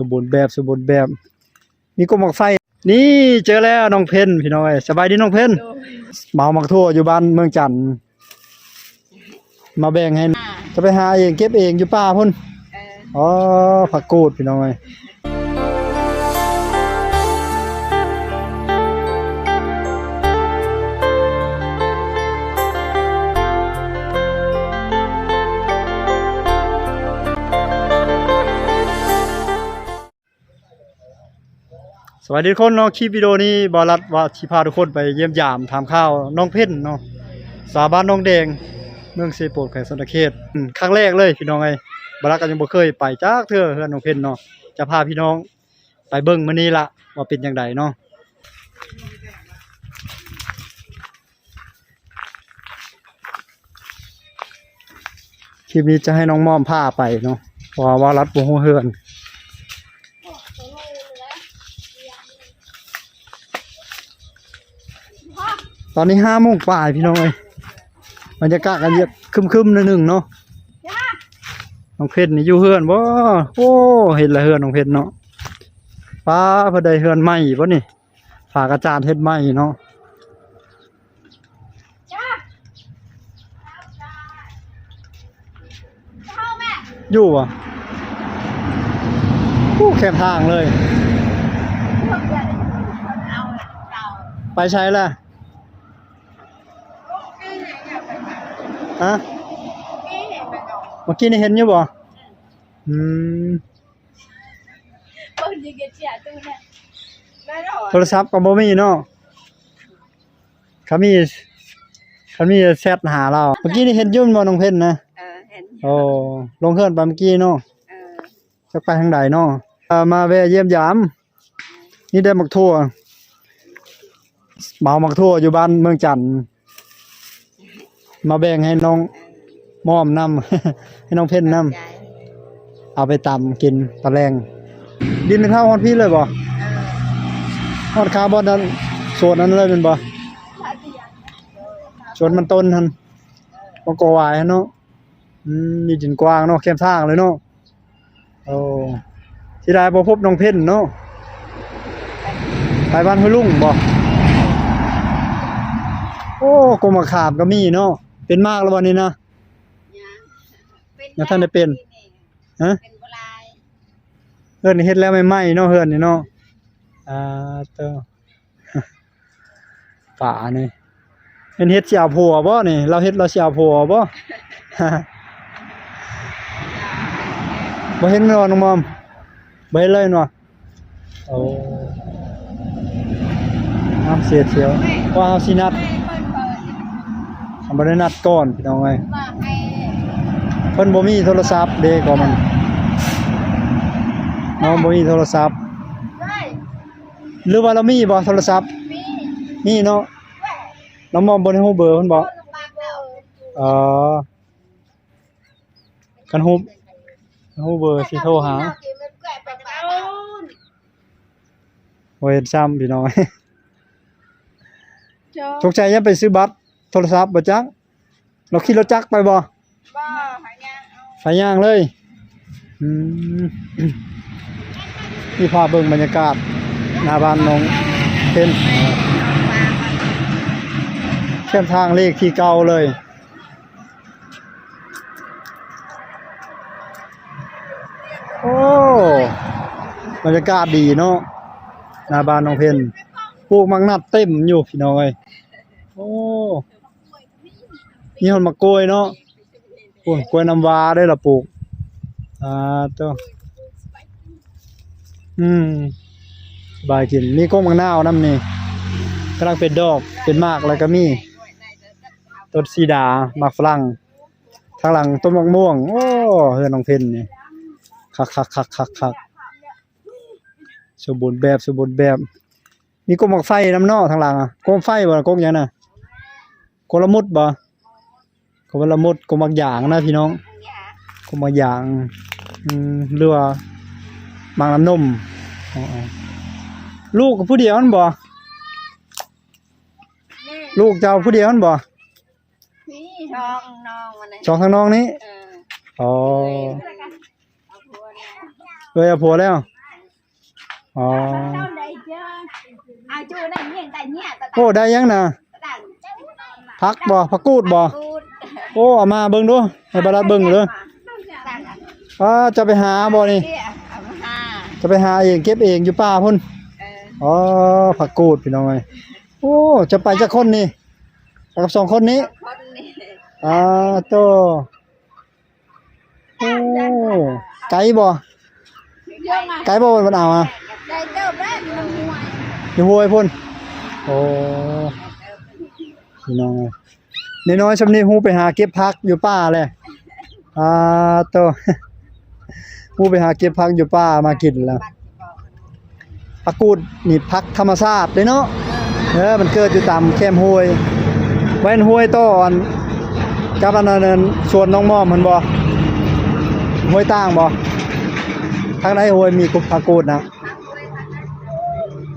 สมบูรณ์แบบสมบูรณ์แบบ มีกลมหมอกไฟ นี่เจอแล้วน้องเพนพี่น้องเอ้ยสบายดีน้องเพนโดยเมาหมักทั่วอยู่บ้านเมืองจันทน์มาแบ่งให้อ่าจะไปหาเองเก็บเองอยู่ป่าพุ่นเอออ๋อผักกูดพี่น้องเอ้ย วัสดีทุกคนเนาะคลิปวิดีโอนี้บอรัดว่าสิพาทุกคนไปเยี่ยมยามถามข้าวน้องเพ่นเนาะสาบ้านน้องแดงเมืองเซโปดแขวงสนเขตอืมครั้งแรกเลยพี่น้องไอ้บารักก็ยังบ่เคยไปจักเทื่อเฮือนน้องเพ่นเนาะจะพาพี่น้องไปเบิ่งมื้อนี้ละว่าเป็นจังไดเนาะคลิปนี้จะให้น้องม่อมพาไปเนาะเพราะว่าว่ารัดบ่ฮู้เฮือน อนนี้ห้าโมงป่ายพี่น้องเอ้ยบรรยากาศกันเยียบครึมๆหนึ่งๆเนาะน้องเพชรนี่อยู่เฮือนบ่โอ้เห็นละเฮือนน้องเพชรเนาะป้าพอได้เฮือนใหม่บ่นี่ฝากอาจารย์เฮ็ดใหม่เนาะอยู่บ่อู้แคบทางเลย ไปใช้ละ ฮะเมื่อกี้นี่เห็นอยู่บ่อืมโทรศัพท์ก็บ่มีเนาะเขามีเขามีแชทหาเรา เมื่อกี้นี่เห็นยุ่นบ่น้องเพ่นนะเออเห็นโอ้ลงเครื่องไปเมื่อกี้เนาะเออจะไปทางใดเนาะมาแวะเยี่ยมยาม นี่ได้หมักทั่วเมาหมักทั่วอยู่บ้านเมืองจันทน์ มาแบ่งให้น้องมอมนำให้น้องเพิ่นนำใจเอาไปตำกินตะแรงดินเท่าฮอดพี่เลยบ่เออฮอดคาร์บอนนั้นส่วนนั้นเลยเป็นบ่ถ้าเตียงส่วนมันต้นหั่นบ่ก่อหวายหั่นเนาะอืมมีดินกว้างเนาะเข้มทางเลยเนาะโอ้สิได้บ่พบน้องเพ่นเนาะไปบ้านห้วยลุงบ่โอ้กรมมะขามก็มีเนาะ เป็นมากแล้ววันนี้นะยังยังท่านได้เป็นฮะเป็นโบราณเฮือนนี่เฮ็ดแล้วใหม่ๆเนาะเฮือนนี่เนาะอ่าเตอป่านี่เป็นเฮ็ดสิเอาผัวบ่นี่ เราเฮ็ดเราสิเอาผัวบ่บ่เห็นเนาะน้องมอมบ่เห็นเลยเนาะโอ้น้ำเสียเสียวว่าเฮาสินัดไม่เปิดเปิด เอาบ่ได้นัดก่อนพี่น้องเอ้ยมาให้เพิ่นบ่มีโทรศัพท์เด้ก็มันน้องบ่มีโทรศัพท์ได้หรือว่าเรามีบ่โทรศัพท์มีมีเนาะแหวะน้องมอมบ่ได้ฮู้เบอร์เพิ่นบ่คนลงมาแล้วอ๋อกันฮู้กันฮู้เบอร์สิโทรหาแกะไปกระเป๋าบ่เห็นซ้ำพี่น้องจอสงสัยยังไปซื้อบัตร โทรศัพท์บ่จักเราขี่รถจักรไปบ่บ้าหายาเอาไปย่างเลยอืมนี่พาเบิ่งบรรยากาศหน้าบ้านน้องเพิ่นเข้มทางเลขที่เก่าเลยโอ้บรรยากาศดีเนาะหน้าบ้านน้องเพิ่นปลูกมังนัดเต็มอยู่พี่น้องเอ้ยโอ้ นี่มันมะกล้วยเนาะโอ้ยกล้วยน้ำว้าได้ละปลูกอ่าตัวอืมบายกินมีก้งมังนาวน้ำนี่กำลังเป็นดอกเป็นมากแล้วก็มีต้นซีดาหมากฝรั่งทางหลังต้นมะม่วง โอ้เฮือนน้องเพ็ญนี่คักคักคักคักคักสมบูรณ์แบบสมบูรณ์แบบ มีกงหมากไฟน้ำนอทางหลังอะกงไฟบ่ล่ะกงหยังน่ะกงละมุดบ่ กงละมุดกงหมากหยางนะพี่น้องก็มาอย่างอืมหรือว่าบางน้ำนมอ๋อๆลูกกับผู้เดียวนั่นบ่ลูกเจ้าผู้เดียวนั่นบ่นี่น้องน้องมันสองทางน้องนี้เอออ๋อเอาผัวเนี่ยเลยเอาผัวแล้วเออ๋อ đâu đây chứ ai chưa này nhìn tại nhẹ ta โอ้ได้ยังน่ะ ta พักบ่พักกูดบ่ cút โอ้เอามาเบิ่งดูให้บารัดเบิ่งเด้อ ta อ่าจะไปหาบ่นี่ kia à จะไปหาเองเก็บเองอยู่ป่าพุ่น ờ อ๋อผักกูดพี่น้องเอ้ยโอ้จะไปจักคนนี่ไปกับสองคนนี้ con này อ่าโตโอ้ไกลบ่ dương à ไกลบ่มันเอาอะ đây đâu đấy mình ngoài อยู่ห้วยพุ่นโอ้พี่น้องเอ้ ยน้อยๆซำนี้ฮู้ไปหาเก็บผักอยู่ป่าแหละอ่าโตฮู้ไปหาเก็บผักอยู่ป่ามากินแล้วผักกูดนี่ผักธรรมชาติเลยเนาะเออมันเกิดอยู่ตามแคมห้วยไว้นห้วยต้อนกับอันนั้นสวนน้องม่อมมันบ่ห้วยต่างบ่ทางไหนห้วยมีกุผักกูดนะ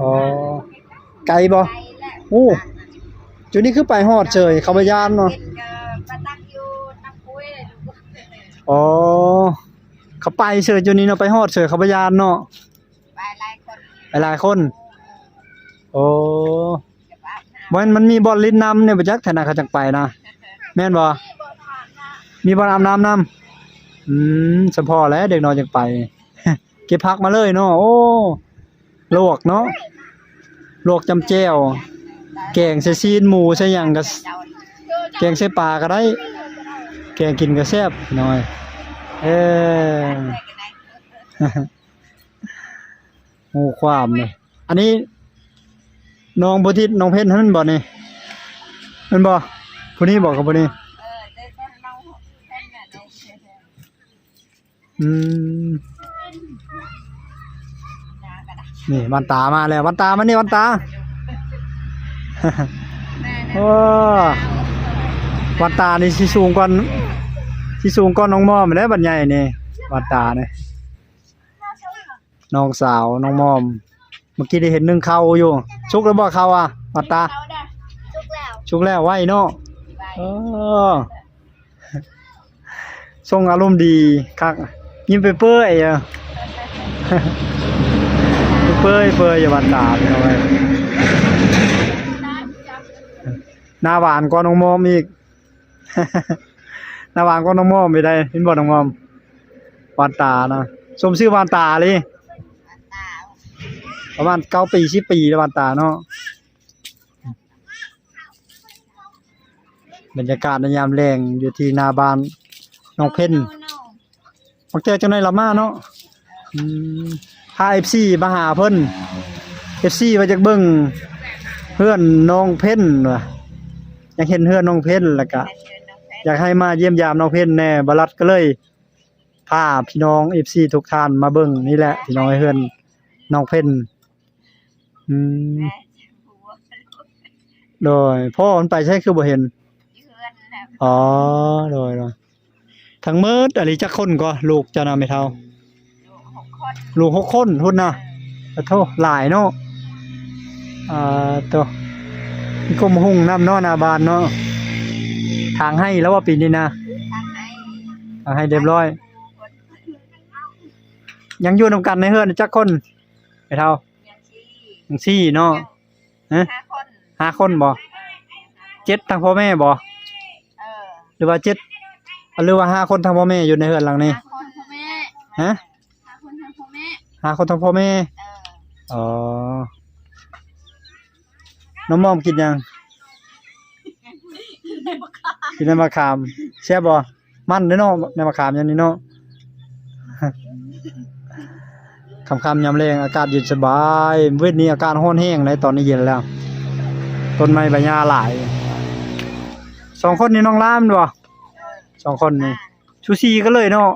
อ๋อไกลบ่ đây là โอ้ จุดนี้คือไปฮอดเฉยเขาไปยานเนาะ bên bà tắc vô tắc cuối này อ๋อเขาไปเฉยจุดนี้เนาะไปฮอดเฉยเขาไปยานเนาะ vài lai con หลายๆคน โอ้ chụp áp nào มันมันมีบอลลิ้นน้ำเนี่ยไปจักแถวนาเขาจังไปนะแม่นบ่มีบอลอาบน้ำน้ำอืมสะพอแล้วเด็กน้อยจังไป เก็บพักมาเลยเนาะโอ้ลวกเนาะลวกจำแจ่ว แกงใส่ซีนหมูใส่หยังก็แกงใส่ปลาก็ได้ แกงกินก็แซ่บพี่อย เออโอ้ความนี่อันนี้น้องบ่ทิศน้องเพ็ญนั่นบ่นี่มันบ่ผู้นี้บอกกับผู้นี้อืมนี่วันตามาแล้ววันตามานี่วันตา Nè, nè. โอ้วันตานี่สิสูงกว่าสิสูงกว่าน้องม่อมแล้วบัดใหญ่นี่วันตานี่น้องสาวน้องม่อม เมื่อกี้ได้เห็นนึ่งข้าวอยู่ ชุกแล้วบ่ข้าวอะวันตา Đâu đây? Chúc lèo. ชุกแล้วไว้เนาะ Vậy. เออทรงอารมณ์ดีคักยิ้มไปเปื่อยอะเปื่อยเปื่อยอย่าบานตาพี่น้องเอ้ย หน้าหวานกว่าน้องมอมอีก หน้าหวานกว่าน้องมอมไม่ได้เห็นบ่น้องมอมหวานตานะสมชื่อหวานตาเลยประมาณเก้าปีสิปีแล้วหวานตาเนาะบรรยากาศในยามแรงอยู่ที่นาบานน้องเพ่น No, no. บักเจอจังไดละมาเนาะอืมพา FC มาหาเพิ่น FC ว่าจักเบิ่งเพื่อนน้องเพ่นว่ะ อยากเห็นเพื่อนน้องเพ่นแล้วก็ Anh chưa nó phép. อยากให้มาเยี่ยมยามน้องเพ่นแน่บรัดก็เลยพาพี่น้อง FC ทุกท่านมาเบิ่งนี่แหละพี่น้องไอ้เพื่อนน้องเพ่นอืม Nè, bùa. โดยพ่อมันไปใช่คือบ่เห็น Chứ hơn là อ๋อโดยโดยทั้งหมืดอะไรจักคนก็ลูกเจะนำไม่เท่า đủ hột con. ลูกหกคนพุ่นน่ะขอโทษหลายเนาะอ่าตัวมี กรมหุ่งน้ำนาะหนาบานเนาะทางให้แล้วว่าปีนี้นะทางให้เรียบร้อย ยังอยู่นำกันในเฮือนจักคนไอ้เท่า Nhà chi. จังซี่เนาะฮะห้าคนบ่เจ็ดทางพ่อแม่บ่หรือว่าเจ็ดหรือว่าห้าคนทางพ่อแม่อยู่ในเฮือนหลังนี้ฮะ Hai con thằng พ่อแม่ห้าคนทางพ่อแม่อ๋อ น้องมอมกินยัง กินน้ำมะขามแซ่บบ่มันเด้อเนาะน้ำมะขามอย่างนี้เนาะค่ำๆยามแรงอากาศเย็นสบายเวทนี้อากาศร้อนแห้งเลยตอนนี้เย็นแล้ว ต้นไม้ใบหญ้าหลายสองคนนี่น้องล่ามบ่สองคนนี่ชูซีก็เลยเนาะ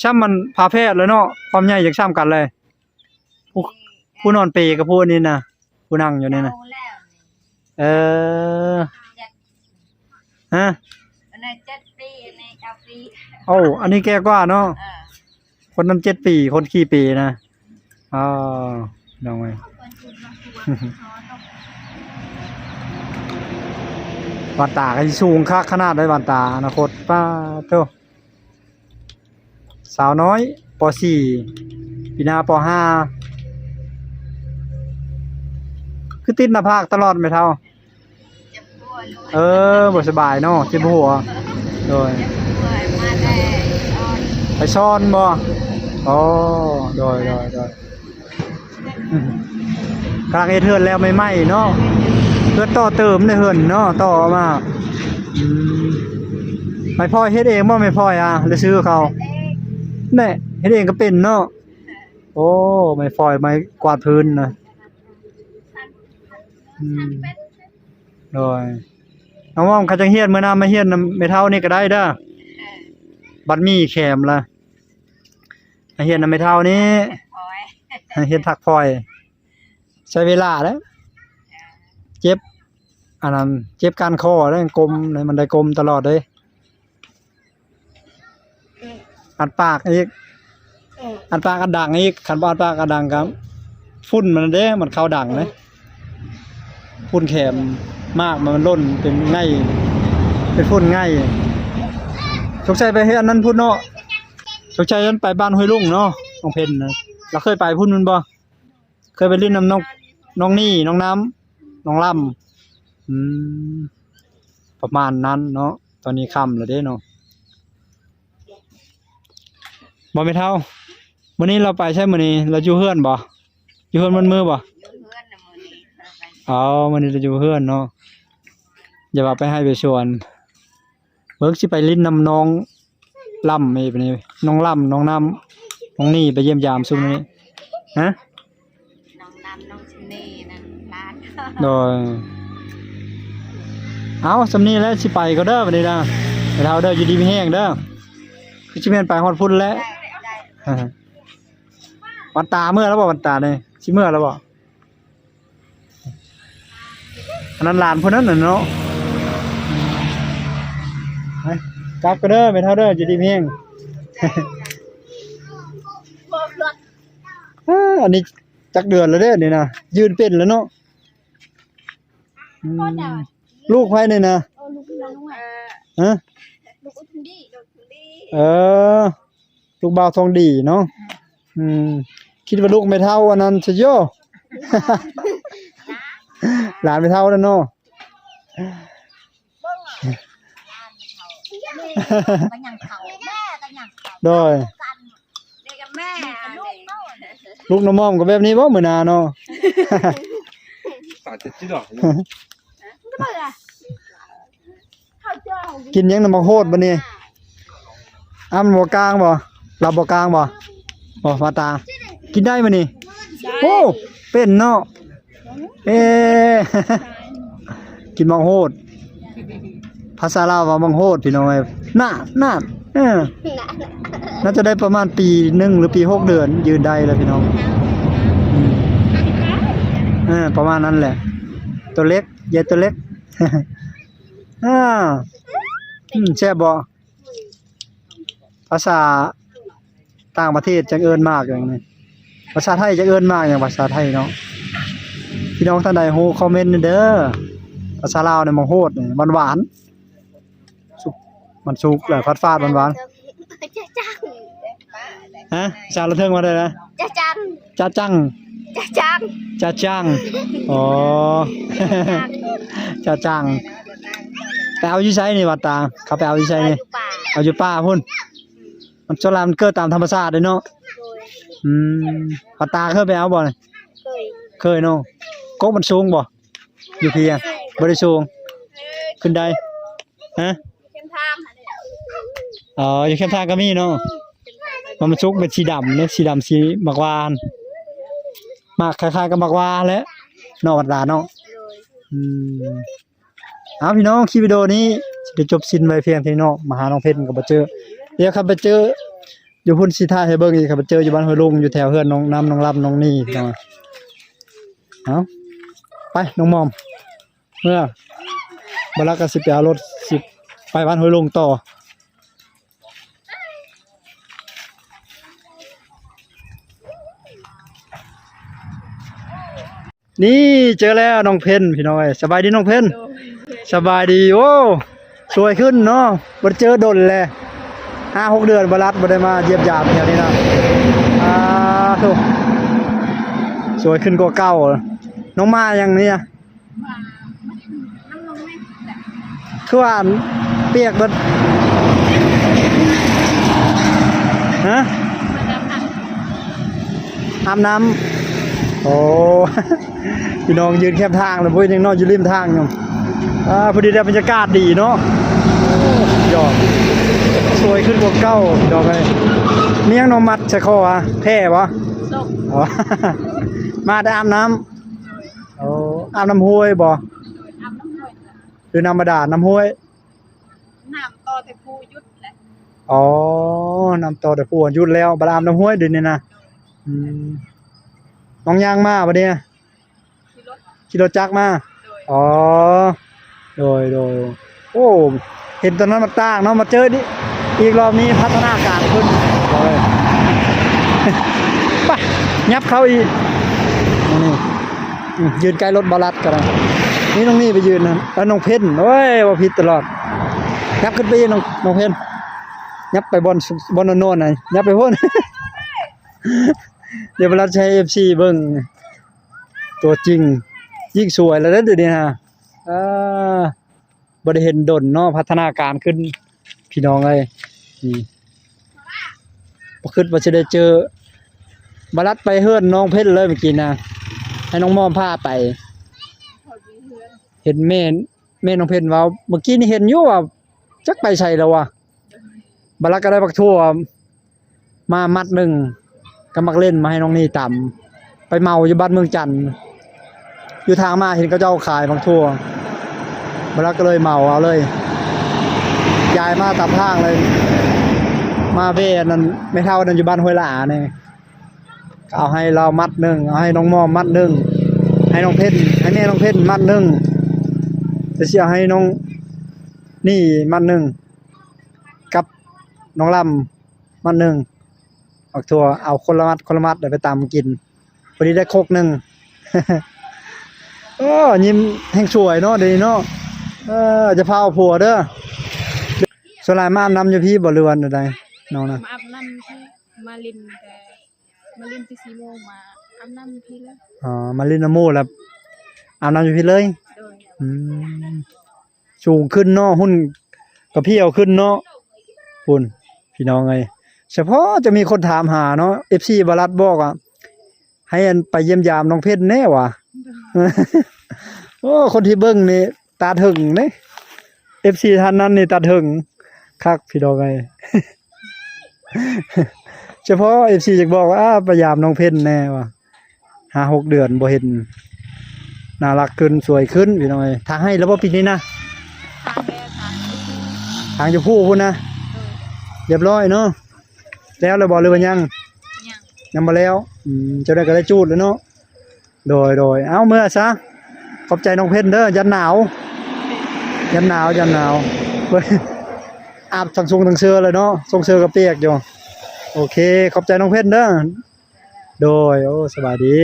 ช่ำมันพาแพทย์เลยเนาะความใหญ่จากช่ำกันเลย ผู้ผู้นอนเปรกับผู้นี้นะ ผู้นั่งอยู่นี่นะ Lâu แล้วเออฮะอันนี้เจ็ดปีอันนี้เก้าปีโอ้อันนี้แกกว่าเนาะเออคนนั้นเจ็ดปี คนขี้ปีนะอ๋อน้องไงคนจุดมาตัวขอต้องวันตาก็สิสูงคักขนาดได้วันตาอนาคตป้าโตสาวน้อยป .4 ปีหน้าป .5 คือติดหน้าผากตลอดไหมเท่า เจ็บปวดลูกเออบ่สบายเนาะเจ็บหัว โดย เจ็บปวดมาแต่ตอนไปซ่อนบ่อ๋อโดยโดยโดยอืมกลางเฮ็ดเฮือนแล้วไม่ไหมเนาะเพื่อต่อเติมในเฮือนเนาะต่อมาอืมไม่พ่อยเฮ็ดเองบ่ไม่พ่อยอะหรือซื้อเขาเอ๊ะแน่เฮ็ดเองก็เป็นเนาะ โอ้ ไม่พ่อย ไม่กวาดพื้นนะ โดยน้องว่อมเขาจังเฮียนเมื้อหน้ามาเฮียนนำไม่เท่านี่ก็ได้เด้อบัดมีแคมละมาเฮียนนำไม่เท่านี้เฮ็ดผักพลอย ใช้เวลาแล้วเจ็บอันนั้นเจ็บการคอแล้วกลมเลยมันได้กลมตลอดเลยอัดปากอีกอัดปากอัดดังอีกคันบ่อัดปากอัดดังครับ ฝุ่นมันเด้ มันเข้าดังเลย ฝุ่นแขมมากมันล่นเป็นง่ายเป็นฝุ่นง่ายสงสัยไปเฮ็ดอันนั้นพุ่นเนาะสงสัยนั้นไปบ้านห้วยลุงเนาะน้องเพนะเราเคยไปพุ่นมันบ่เคยไปเล่นน้ำน้องน้องนี่น้องน้ำน้องลำอืมประมาณนั้นเนาะตอนนี้ค่ำแล้วเด้เนาะบ่ไม่เท่ามื้อนี้เราไปใช่มื้อนี้เราอยู่เฮือนบ่อยู่เฮือนมันมือบ่ อยู่เพื่อนน่ะมื้อนี้ เออไปอ๋อมื้อนี้เราอยู่เฮือนเนาะอย่าว่าไปให้ไปชวนเบิ่งสิไปลิ้นน้ำน้องล่ำนี่ไปนี่น้องล่ำน้องน้ำน้องนี่ไปเยี่ยมยามซุมนี้ฮะน้องน้ำน้องชินีนั่นร้านโดยเอาสำนี้แล้วสิไปก็เด้อบัดนี้นะไปเท่าเด้ออยู่ดีมีแห้งเด้อคือสิแม่นไปฮอดพุ่นแล้วได้ได้อ่าฮะวันตาเมื่อแล้วบอกวันตาเนี่ยชิเมื่อแล้วบอก อันนั้นหลานพวกนั้นน่ะเนาะไปกลับก็เด้อไปเท่าเด้อจะดีเพียงบอกรถอ่าอันนี้จักเดือนแล้วเด้อนี่นะยืนเป็นแล้วเนาะอืมลูกไผนี่นะโอ้ลูกน้องอะฮะลูกอุทุนดีลูกอุทุนดีเออ ลูกบ่าวทองดีเนาะอืมคิดว่าลูกไม่เท่าอันนั้นชโย หลานไม่เท่าแล้วเนาะกันยดูกเต้าลูกนมอมก็แบบนี้บ่เหมือนนาเนาะกินยังน้ำมันโคตรบ่เนี่ยอ้ำบ่กลางบ่หลับบ่กลางบ่บ่มาตา กินได้ไหมนี่โอ้เป็นเนาะ เอ๊กินมังโหด ภาษาลาวว่ามังโหดพี่น้องเอ้น่าน่าเออน่าจะได้ประมาณปีหนึ่งหรือปีหกเดือน ยืนได้แล้วพี่น้องอืมเออประมาณนั้นแหละ ตัวเล็กใหญ่ตัวเล็กอ่าอืมแช่บบ่ภาษาต่างประเทศจังเอิ้นมากอย่างนี้ภาษาไทยจะเอิ้นมากอย่างภาษาไทยเนาะ พี่น้องท่านใดฮู้คอมเมนต์เด้อภาษาลาวเนี่ยมันโหดนี่มันหวานสุกมันสุกแหละฟัดฟาดมันหวานจะจังฮะชาละเทิงมาได้นะจะจังจ้าจังจะจังจ้าจังอ๋อจ้าจังไปเอาอยู่ไสนี่วัดตาเขาไปเอาอยู่ไสนี่ป่าเอาอยู่ป่าพุ่นมันโซลามันเกิดตามธรรมชาติเลยเนาะโดยอืมปาตาเคยไปเอาบ่เนี่ยเคยเคยเนาะ กกมันสูงบ่อยู่เพียงบ่ได้สูงขึ้นได้ฮะเข้มทางอ๋ออยู่แคมทางก็มีเนาะมันมันสุกเป็นสีดำเนี่ยสีดำสีมักวานมากคล้ายๆกับมักวานแล้วนาะวัดดาเนาะอืมเอาพี่น้องคลิปวิดีโอนี้จะจบสิ้นไว้เพียงเท่านี้เนาะมาหาน้องเพชรก็บ่เจอเดี๋ยวครับไปเจออยู่พุ่นสิท่ายให้เบิ่งอีกครับไปเจออยู่บ้านห้วยลุงอยู่แถวเฮือนน้องน้ำน้องลำน้องนี่เนาะเอา ไปน้องมอม เมื่อบลักก็สิไปเอารถสิบไปบ้านห้วยลงต่อ นี่เจอแล้วน้องเพนพี่น้อยสบายดีน้องเพนสบายดีโอ้สวยขึ้นเนาะบ่ได้เจอดนเลยห้าหกเดือนบรัดบ่ได้มาเยียบยามแถวนี้นะอ่าโธ่สวยขึ้นกว่าเก่า น้องมายังเนี่ยว่าน้ำลงไม่แต่คือว่าเปียกเบิดฮะมันจะผักอาบน้ำโอ้พี่น้องยืนแคบทางเลยพวกยังนอนอยู่ริมทางอยู่อ่าพอดีได้บรรยากาศดีเนาะโอ้ยอดสวยขึ้นกว่าเก้าดอกเลยมียังนมมัดใส่คออะแพ้ปะส้มอ๋อมาได้อาบน้ำโอ้อาบน้ำห้วยบ่อาบน้ำห้วยหรือน้ำบาดาลน้ำห้วย น้ำต่อแต่ผู้ยุดแหละอ๋อ น้ำต่อแต่ปวนหยุดแล้วบาดาลน้ำห้วยเดินนี่นะอืมน้องยางมาปะเนี่ยที่รถขี่รถจักรมา โดยอ๋อ โดยโดยโอ้ เห็นตอนนั้นมันต่างเนาะ มาเจอดิอีกรอบนี้พัฒนาการขึ้นโอ้ย ไปยับเข้าอีกนี่อืม ยืนใกล้รถบาลัดก็ได้นี่น้องนี่ไปยืนนะแล้วน้องเพ่นโอ้ยว่าผิดตลอดยับขึ้นไปน้องน้องเพ่นยับไปบอลบอลโน่นน่อยยับไปพ้นเดี๋ยวบาลัดใช้เอฟซีเบิ้งตัวจริงยิ่งสวยแล้วเด้อเดี๋ยวนี้ฮะอ่าบ่ได้เห็นดนเนาะพัฒนาการขึ้นพี่น้องเอ้ยนี่บ่คิดว่าจะได้เจอบาลัดไปเฮือนน้องเพชรเลยเมื่อกี้นะ ให้น้องมอมพาไป เห็นแม่แม่น้องเพชรเว้าเมื่อกี้นี่เห็นอยู่ว่าจักไปใส่แล้ววะบาลัดก็ได้บักทั่วมามัดหนึ่งก็มักเล่นมาให้น้องนี่ต่ำไปเมาอยู่บ้านเมืองจันทน์อยู่ทางมาเห็นเขาเจ้าขายบักทั่วบาลัดก็เลยเมาเอาเลยยายมาตามทางเลย มาเวนั่นไม่เท่านั้นอยู่บ้านห้วยหลาเนี่ย เอาให้เรามัดหนึ่งเอาให้น้องมอมมัดหนึ่งให้น้องเพชรให้แม่น้องเพชรมัดหนึ่งจะเสียให้น้องนี่มัดหนึ่งกับน้องลำมัดหนึ่งออกทัวเอาคนละมัดคนละมัดเดี๋ยวไปตามกินพอดีได้โคกหนึ่งโอ้ยิ้มแห่งสวยเนาะดีเนาะเออจะพาผัวเด้อสลายมาอาบน้ำอยู่พี่บ่เรือนใดน้องนะมาอาบน้ำที่มาลินแต่ มาลินที่ซีโมงมาอาบน้ำพี่แล้วอ๋อมาเล่นน้ำมูกแล้วอาบน้ำอยู่พี่เลยโดยอืมสูงขึ้นเนาะหุ้นกระเพี้ยวขึ้นเนาะคุณพี่น้องไงเฉพาะจะมีคนถามหาเนาะ FC บรัดบอกอะให้อันไปเยี่ยมยามน้องเพชรแน่ว่ะโอ้คนที่เบิ่งนี่ตาถึงเด้ FC ท่านนั้นนี่ตาถึงคักพี่น้องไง เฉพาะ FC จะบอกว่าอ้าไปยามน้องเพชรแน่ว่ะห้าหกเดือนบ่เห็นน่ารักขึ้นสวยขึ้นพี่น้องเอ้ยทางให้แล้วบ่ปีนี้นะทางแม่ทางที่ทางจะพูพุ่นนะเรียบร้อยเนาะแล้วเลยบ่หรือว่ายังยังยังบ่แล้วอืมเจ้าได้ก็ได้จูดแล้วเนาะโดยโดยเอาเมื่อซะขอบใจน้องเพชรเด้อยันหนาว ยันหนาวยันหนาวเว้ยอาบทั้งซุงทั้งเสื้อเลยเนาะทรงเสื้อก็เปียกอยู่ โอเค ขอบใจน้องเพชรเด้อโดย โอ้สบายดี